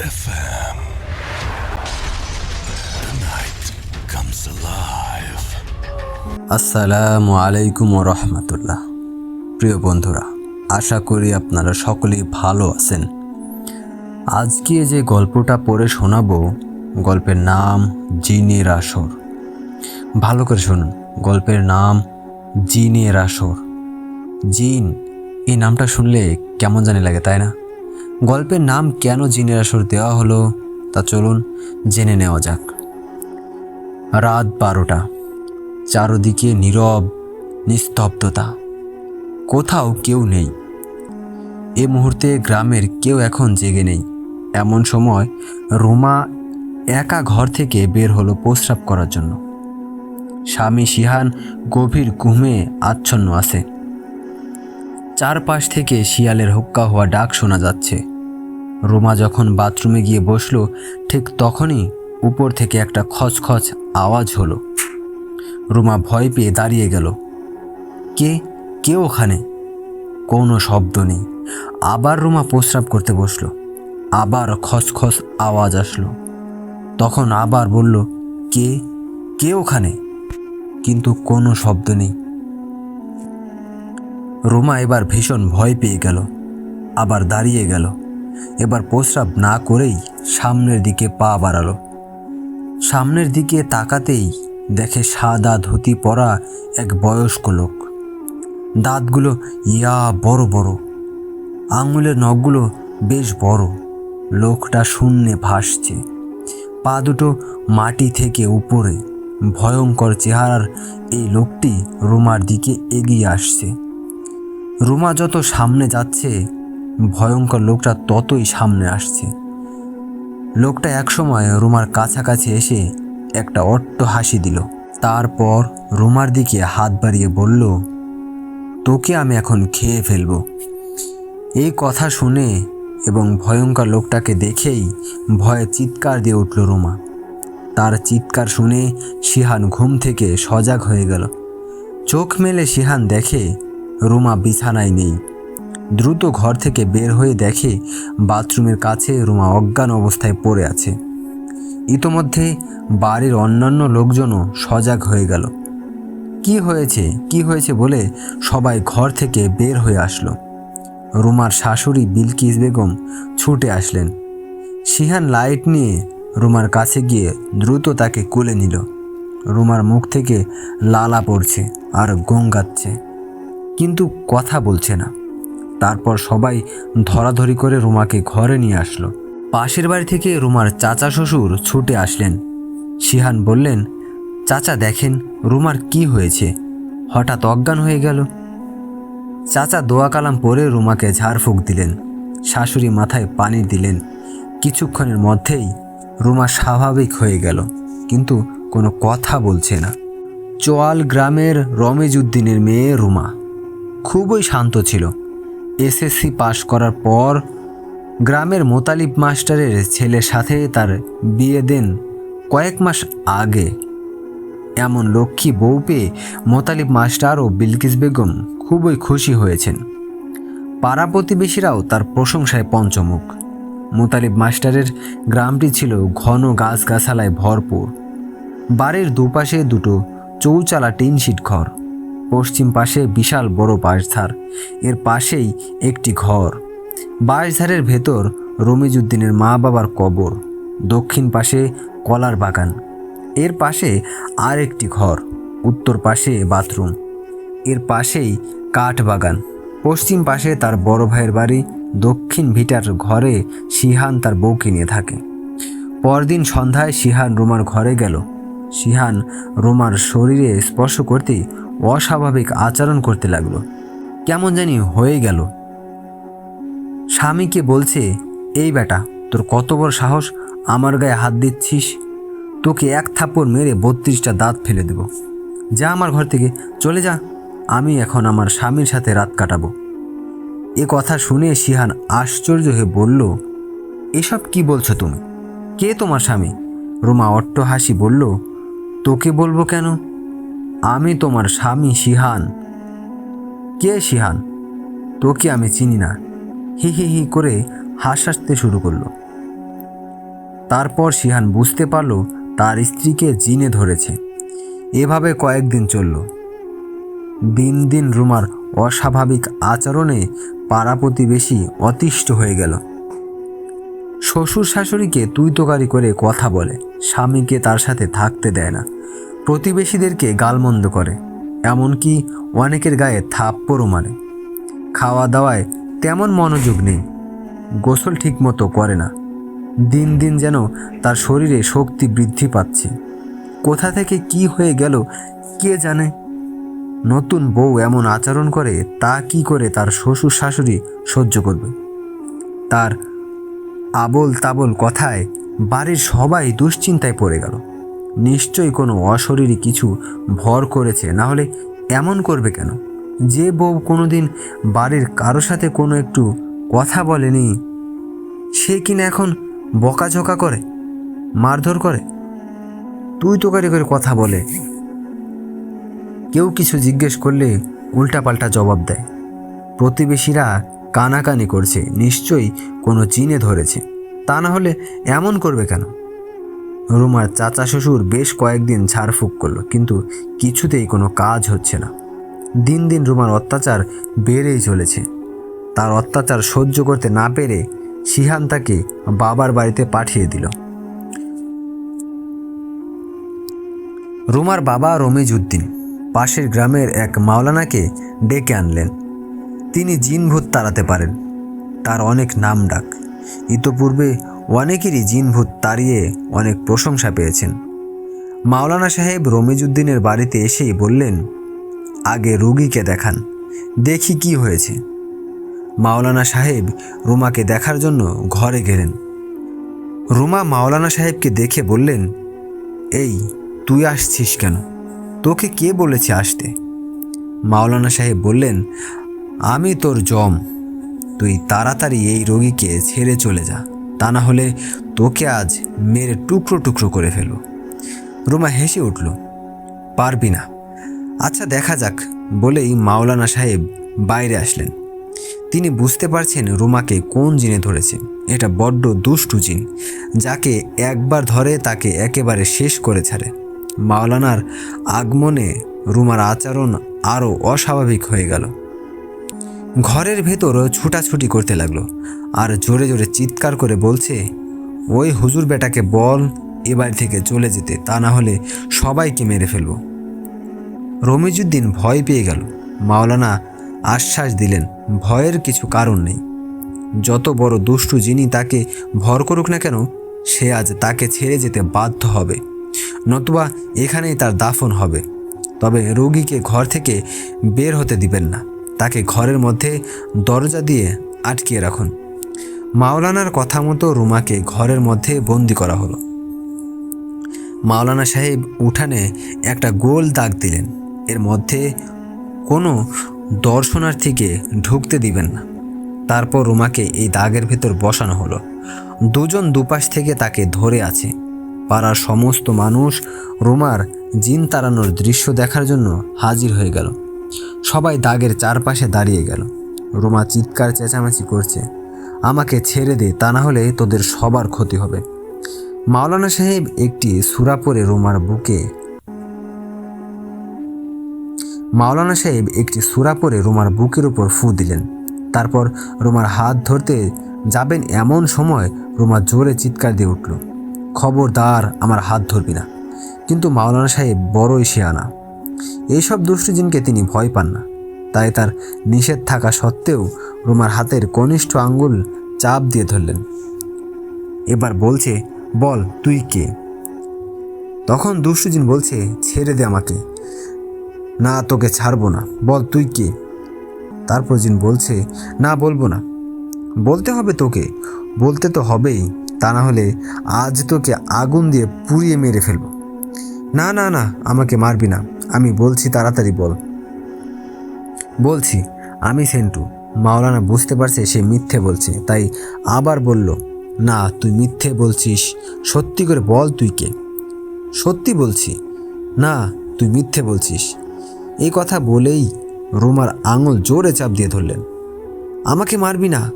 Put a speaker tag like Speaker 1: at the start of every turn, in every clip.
Speaker 1: FM. The night comes alive.
Speaker 2: আসসালামু আলাইকুম রহমতুল্লাহ। প্রিয় বন্ধুরা, আশা করি আপনারা সকলেই ভালো আছেন। আজকে যে গল্পটা পড়ে শোনাবো, গল্পের নাম জিনের আসর ভালো করে শুনুন, গল্পের নাম জিনের আসর জিন, এই নামটা শুনলে কেমন জানি লাগে, তাই না? গল্পের নাম কেন জিনের আসর দেওয়া হলো তা চলুন জেনে নেওয়া যাক। রাত বারোটা। চারদিকে নীরব, নিস্তব্ধতা। কোথাও কেউ নেই। এ মুহূর্তে গ্রামের কেউ এখন জেগে নেই। এমন সময় রুমা একা ঘর থেকে বের হলো প্রস্রাব করার জন্য। স্বামী শিহান গভীর ঘুমে আচ্ছন্ন আছে। চারপাশ থেকে শিয়ালের হুক্কা হওয়া ডাক শোনা যাচ্ছে। রুমা যখন বাথরুমে গিয়ে বসল, ঠিক তখনই উপর থেকে একটা খচখচ আওয়াজ হলো। রোমা ভয় পেয়ে দাঁড়িয়ে গেল। কে? কে ওখানে? কোনো শব্দ নেই। আবার রোমা প্রস্রাব করতে বসল। আবার খসখস আওয়াজ আসলো। তখন আবার বলল, কে? কে ওখানে? কিন্তু কোনো শব্দ নেই। রোমা এবার ভীষণ ভয় পেয়ে গেল। আবার দাঁড়িয়ে গেল। এবার প্রস্রাব না করেই সামনের দিকে পা বাড়ালো। সামনের দিকে তাকাতেই দেখে সাদা ধুতি পরা এক বয়স্ক লোক। দাঁতগুলো ইয়া বড় বড়, আঙুলের নখগুলো বেশ বড়। লোকটা শূন্যে ভাসছে। পা দুটো মাটি থেকে উপরে। ভয়ঙ্কর চেহারার এই লোকটি রুমার দিকে এগিয়ে আসছে। রুমা যত সামনে যাচ্ছে ভয়ঙ্কর লোকটা ততই সামনে আসছে। লোকটা একসময় রুমার কাছাকাছি এসে একটা অট্ট হাসি দিল। তারপর রুমার দিকে হাত বাড়িয়ে বলল, তোকে আমি এখন খেয়ে ফেলব। এই কথা শুনে এবং ভয়ঙ্কর লোকটাকে দেখেই ভয়ে চিৎকার দিয়ে উঠল রুমা। তার চিৎকার শুনে শিহান ঘুম থেকে সজাগ হয়ে গেল। চোখ মেলে শিহান দেখে রুমা বিছানায় নেই। দ্রুত ঘর থেকে বের হয়ে দেখে বাথরুমের কাছে রুমা অজ্ঞান অবস্থায় পড়ে আছে। ইতোমধ্যে বাড়ির অন্যান্য লোকজনও সজাগ হয়ে গেল। কি হয়েছে? কি হয়েছে? বলে সবাই ঘর থেকে বের হয়ে আসলো। রুমার শাশুড়ি বিলকিস বেগম ছুটে আসলেন। সিহান লাইট নিয়ে রুমার কাছে গিয়ে দ্রুত তাকে কোলে নিল। রুমার মুখ থেকে লালা পড়ছে আর গঙ্গাচ্ছে। কিন্তু কথা বলছে না। তারপর সবাই ধরাধরি করে রুমাকে ঘরে নিয়ে আসলো। পাশের বাড়ি থেকে রুমার চাচা শ্বশুর ছুটে আসলেন। শিহান বললেন, চাচা, দেখেন রুমার কি হয়েছে। হঠাৎ অজ্ঞান হয়ে গেল। চাচা দোয়া কালাম পরে রুমাকে ঝাড়ফুঁক দিলেন। শাশুড়ি মাথায় পানি দিলেন। কিছুক্ষণের মধ্যেই রুমা স্বাভাবিক হয়ে গেল, কিন্তু কোনো কথা বলছে না। চোয়াল গ্রামের রমেজ উদ্দিনের মেয়ে রুমা খুবই শান্ত ছিল। এসএসসি পাশ করার পর গ্রামের মোতালিব মাস্টারের ছেলের সাথে তার বিয়ে দেন কয়েক মাস আগে। এমন লক্ষ্মী বউ পেয়ে মোতালিব মাস্টার ও বিলকিস বেগম খুবই খুশি হয়েছেন। পাড়া প্রতিবেশীরাও তার প্রশংসায় পঞ্চমুখ। মোতালিব মাস্টারের গ্রামটি ছিল ঘন গাছগাছালায় ভরপুর। বাড়ির দুপাশে দুটো চৌচালা টিনশিট ঘর। পশ্চিম পাশে বিশাল বড় বাঁশঝাড়। এর পাশেই একটি ঘর। বাঁশঝাড়ের ভেতর রমিজউদ্দিনের মা বাবার কবর, দক্ষিণ পাশে কলার বাগান। এর পাশে আর একটি ঘর, উত্তর পাশে বাথরুম। এর পাশেই কাঠ বাগান। পশ্চিম পাশে তার বড় ভাইয়ের বাড়ি, দক্ষিণ ভিটার ঘরে শিহান তার বউকে নিয়ে থাকে। পরদিন সন্ধ্যায় শিহান রোমার ঘরে গেল। শিহান রোমার শরীরে স্পর্শ করতেই অস্বাভাবিক আচরণ করতে লাগল। কেমন জানি হয়ে গেল। স্বামীকে বলছে, এই বেটা, তোর কত বড় সাহস? আমার গায়ে হাত দিচ্ছিস? তোকে এক থাপ্পড় মেরে বত্রিশটা দাঁত ফেলে দেব। যা আমার ঘর থেকে, চলে যা। আমি এখন আমার স্বামীর সাথে রাত কাটাবো। এ কথা শুনে শিহান আশ্চর্য হয়ে বলল, এসব কি বলছো তুমি? কে তোমার স্বামী? রোমা অট্ট হাসি বলল, তোকে বলব কেন? আমি তোমার স্বামী শিহান। কে শিহান? তোকে আমি চিনি না। হি হি হি করে হাসাতে শুরু করল। তারপর শিহান বুঝতে পারল তার স্ত্রীকে জিনে ধরেছে। এভাবে কয়েকদিন চলল। দিন দিন রুমার অস্বাভাবিক আচরণে পাড়া প্রতিবেশী অতিষ্ঠ হয়ে গেল। শ্বশুর শাশুড়িকে তুইতকারি করে কথা বলে, স্বামীকে তার সাথে থাকতে দেয় না। প্রতিবেশীদেরকে গালমন্দ করে, এমনকি অনেকের গায়ে থাপ্পড়ও মারে। খাওয়া দাওয়ায় তেমন মনোযোগ নেই, গোসল ঠিকমতো করে না। দিন দিন যেন তার শরীরে শক্তি বৃদ্ধি পাচ্ছে। কোথা থেকে কি হয়ে গেল কে জানে? নতুন বউ এমন আচরণ করে, তা কি করে তার শ্বশুর শাশুড়ি সহ্য করবে? তার আবল তাবল কথায় বাড়ির সবাই দুশ্চিন্তায় পড়ে গেল। নিশ্চয়ই কোনো অশরীরী কিছু ভর করেছে। না হলে এমন করবে কেন? যে বউ কোনোদিন বাড়ির কারও সাথে কোনো একটু কথা বলেনি, সে কিনা এখন বকাঝকা করে, মারধর করে? তুই তোকারি করে কথা বলে। কেউ কিছু জিজ্ঞেস করলে উল্টাপাল্টা জবাব দেয়। প্রতিবেশীরা কানাকানি করছে, নিশ্চয়ই কোনো চিনে ধরেছে। তা না হলে এমন করবে কেন? রুমার চাচা শ্বশুর বেশ কয়েকদিন ঝাড়ফুঁক করল, কিন্তু কিছুতেই কোনো কাজ হচ্ছে না। দিন দিন রুমার অত্যাচার বেড়েই চলেছে। তার অত্যাচার সহ্য করতে না পেরে শিহান তাকে বাবার বাড়িতে পাঠিয়ে দিল। রুমার বাবা রমিজ উদ্দিন পাশের গ্রামের এক মাওলানাকে ডেকে আনলেন। তিনি জিনভূত তাড়াতে পারেন। তার অনেক নাম ডাক ইতোপূর্বে অনেকেরই জিনভূত তাড়িয়ে অনেক প্রশংসা পেয়েছেন। মাওলানা সাহেব রমিজউদ্দিনের বাড়িতে এসেই বললেন, আগে রুগীকে দেখান, দেখি কি হয়েছে। মাওলানা সাহেব রুমাকে দেখার জন্য ঘরে গেলেন। রুমা মাওলানা সাহেবকে দেখে বললেন, এই, তুই আসছিস কেন? তোকে কে বলেছে আসতে? মাওলানা সাহেব বললেন, আমি তোর জম। তুই তাড়াতাড়ি এই রোগীকে ছেড়ে চলে যা। তা না হলে তোকে আজ মেরে টুকরো টুকরো করে ফেলব। রুমা হেসে উঠল, পারবি না। আচ্ছা দেখা যাক। বলেই মাওলানা সাহেব বাইরে আসলেন। তিনি বুঝতে পারছেন রুমাকে কোন জিনে ধরেছে। এটা বড্ড দুষ্টু জিন, যাকে একবার ধরে তাকে একেবারে শেষ করে ছাড়ে। মাওলানার আগমনে রুমার আচরণ আরও অস্বাভাবিক হয়ে গেল। ঘরের ভেতর ছুটাছুটি করতে লাগল আর জোরে জোরে চিৎকার করে বলছে, ওই হুজুর বেটাকে বল, এ বাড়ি থেকে চলে যেতে, তা না হলে সবাইকে মেরে ফেলব। রমিজুদ্দিন ভয় পেয়ে গেল। মাওলানা আশ্বাস দিলেন, ভয়ের কিছু কারণ নেই। যত বড় দুষ্টু যিনি তাকে ভর করুক না কেন, সে আজ তাকে ছেড়ে যেতে বাধ্য হবে। নতুবা এখানেই তার দাফন হবে। তবে রোগীকে ঘর থেকে বের হতে দিবেন না। তাকে ঘরের মধ্যে দরজা দিয়ে আটকিয়ে রাখুন। মাওলানার কথা মতো রুমাকে ঘরের মধ্যে বন্দি করা হলো। মাওলানা সাহেব উঠানে একটা গোল দাগ দিলেন। এর মধ্যে কোনো দর্শনার্থীকে ঢুকতে দিবেন না। তারপর রুমাকে এই দাগের ভেতর বসানো হলো। দুজন দুপাশ থেকে তাকে ধরে আছে। পাড়ার সমস্ত মানুষ রুমার জিন তাড়ানোর দৃশ্য দেখার জন্য হাজির হয়ে গেল। সবাই দাগের চারপাশে দাঁড়িয়ে গেল। রোমা চিৎকার চেঁচামেচি করছে। আমাকে ছেড়ে দে, তা না হলে তোদের সবার ক্ষতি হবে। মাওলানা সাহেব একটি সুরা পরে রুমার বুকে। মাওলানা সাহেব একটি সুরা পরে রুমার বুকের উপর ফু দিলেন। তারপর রোমার হাত ধরতে যাবেন এমন সময় রোমা জোরে চিৎকার দিয়ে উঠল, খবরদার, আমার হাত ধরবি না। কিন্তু মাওলানা সাহেব বড়ই শেয়ানা। এইসব দুষ্টজিনকে তিনি ভয় পান না। তাই তার নিষেধ থাকা সত্ত্বেও রুমার হাতের কনিষ্ঠ আঙ্গুল চাপ দিয়ে ধরলেন। এবার বলছে, বল, তুই কে? তখন দুষ্টজিন বলছে, ছেড়ে দে আমাকে। না, তোকে ছাড়বো না। বল, তুই কে? তারপর জিন বলছে, না, বলব না। বলতে হবে তোকে। বলতে তো হবেই। তা না হলে আজ তোকে আগুন দিয়ে পুড়িয়ে মেরে ফেলব। না না না, আমাকে মারবি না। আমি বলছি, তাড়াতাড়ি বল। বলছি, আমি সেন্টু। মাওলানা বুঝতে পারছে, সে মিথ্যে বলছে। তাই আবার বলল, না, তুই মিথ্যে বলছিস। সত্যি করে বল তুই কে? সত্যি বলছি, না, তুই মিথ্যে বলছিস। এই কথা বলেই রোমার আঙুল জোরে চাপ দিয়ে ধরলেন। আমাকে মারবি না?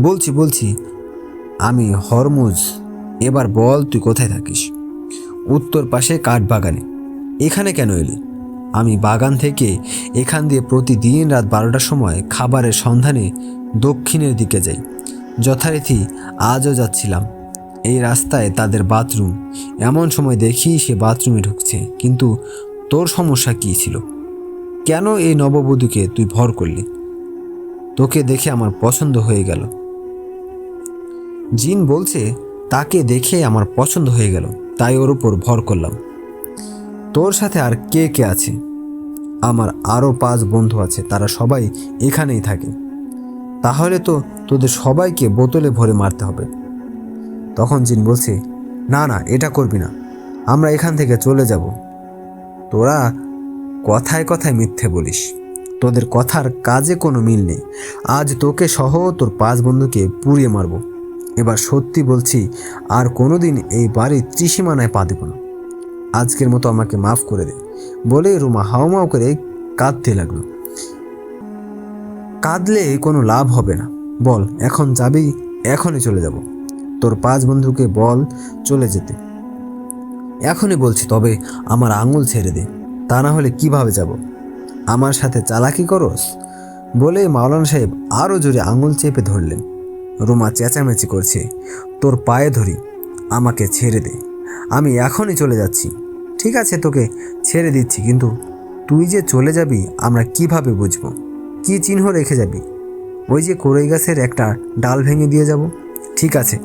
Speaker 2: বলছি বলছি। আমি হরমুজ। এবার বল তুই কোথায় থাকিস? উত্তর পাশে কাঠ বাগানে এখানে কেন এলি? আমি বাগান থেকে এখান দিয়ে প্রতিদিন রাত বারোটার সময় খাবারের সন্ধানে দক্ষিণের দিকে যাই। যথারীতি আজও যাচ্ছিলাম। এই রাস্তায় তাদের বাথরুম। এমন সময় দেখি সে বাথরুমে ঢুকছে। কিন্তু তোর সমস্যা কী ছিল? কেন এই নববধূকে তুই ভর করলি? তোকে দেখে আমার পছন্দ হয়ে গেল। জিন বলছে, তাকে দেখে আমার পছন্দ হয়ে গেল। তাই ওর উপর ভর করলাম। তোর সাথে আর কে কে আছে? আমার আরও পাঁচ বন্ধু আছে, তারা সবাই এখানেই থাকে। তাহলে তো তোদের সবাইকে বোতলে ভরে মারতে হবে। তখন জিন বলছে, না না, এটা করবি না। আমরা এখান থেকে চলে যাব। তোরা কথায় কথায় মিথ্যে বলিস। তোদের কথার কাজে কোনো মিল নেই। আজ তোকে সহ তোর পাঁচ বন্ধুকে পুড়িয়ে মারবো। এবার সত্যি বলছি, আর কোনোদিন এই বাড়ির ত্রিসীমানায় পা দেব না। আজকের মতো আমাকে মাফ করে দে। বলে রুমা হাওমাও করে কাঁদতে লাগল। কাঁদলে কোনো লাভ হবে না। বল, এখন যাবি, এখনই চলে যাব। তোর পাঁচ বন্ধুকে বল চলে যেতে। এখনই বলছি, তবে আমার আঙুল ছেড়ে দে। তা না হলে কীভাবে যাব? আমার সাথে চালাকি করস? বলে মাওলানা সাহেব আরও জোরে আঙুল চেপে ধরলেন। রুমা চেঁচামেচি করছে। তোর পায়ে ধরি, আমাকে ছেড়ে দে। আমি এখনই চলে যাচ্ছি। ঠিক আছে, তোকে ছেড়ে দিচ্ছি, কিন্তু তুই যে চলে যাবি, আমরা কীভাবে বুঝব? কি চিহ্ন রেখে যাবি? ওই যে কোরই গাছের একটা ডাল ভেঙে দিয়ে যাব। ঠিক আছে,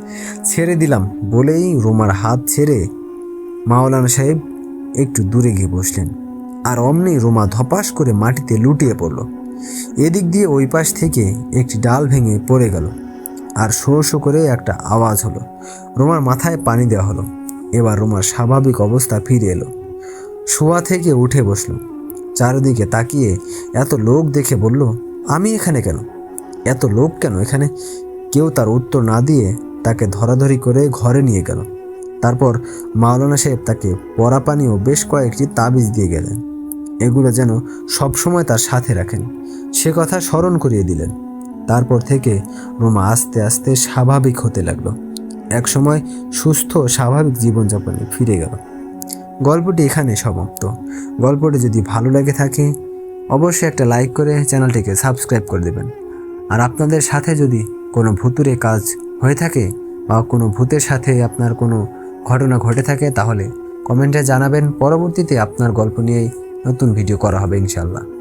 Speaker 2: ছেড়ে দিলাম। বলেই রুমার হাত ছেড়ে মাওলানা সাহেব একটু দূরে গিয়ে বসলেন। আর অমনি রোমা ধপাস করে মাটিতে লুটিয়ে পড়ল। এদিক দিয়ে ওই পাশ থেকে একটি ডাল ভেঙে পড়ে গেল। আর শো শো করে একটা আওয়াজ হলো। রোমার মাথায় পানি দেওয়া হলো। এবার রোমার স্বাভাবিক অবস্থা ফিরে এলো। শোয়া থেকে উঠে বসল। চারিদিকে তাকিয়ে এত লোক দেখে বলল, আমি এখানে কেন? এত লোক কেন এখানে? কেউ তার উত্তর না দিয়ে তাকে ধরাধরি করে ঘরে নিয়ে গেল। তারপর মাওলানা সাহেব তাকে পরা পানি ও বেশ কয়েকটি তাবিজ দিয়ে গেলেন। এগুলো যেন সবসময় তার সাথে রাখেন। সে কথা স্মরণ করিয়ে দিলেন। তারপর থেকে রোমা আস্তে আস্তে স্বাভাবিক হতে লাগল। একসময় সুস্থ স্বাভাবিক জীবনযাপনে ফিরে গেল। গল্পটি এখানে সমাপ্ত। গল্পটি যদি ভালো লাগে থাকে, অবশ্যই একটা লাইক করে চ্যানেলটিকে সাবস্ক্রাইব করে দেবেন। আর আপনাদের সাথে যদি কোনো ভুতুরে কাজ হয়ে থাকে বা কোনো ভূতের সাথে আপনার কোনো ঘটনা ঘটে থাকে, তাহলে কমেন্টে জানাবেন। পরবর্তীতে আপনার গল্প নিয়েই নতুন ভিডিও করা হবে ইনশাল্লাহ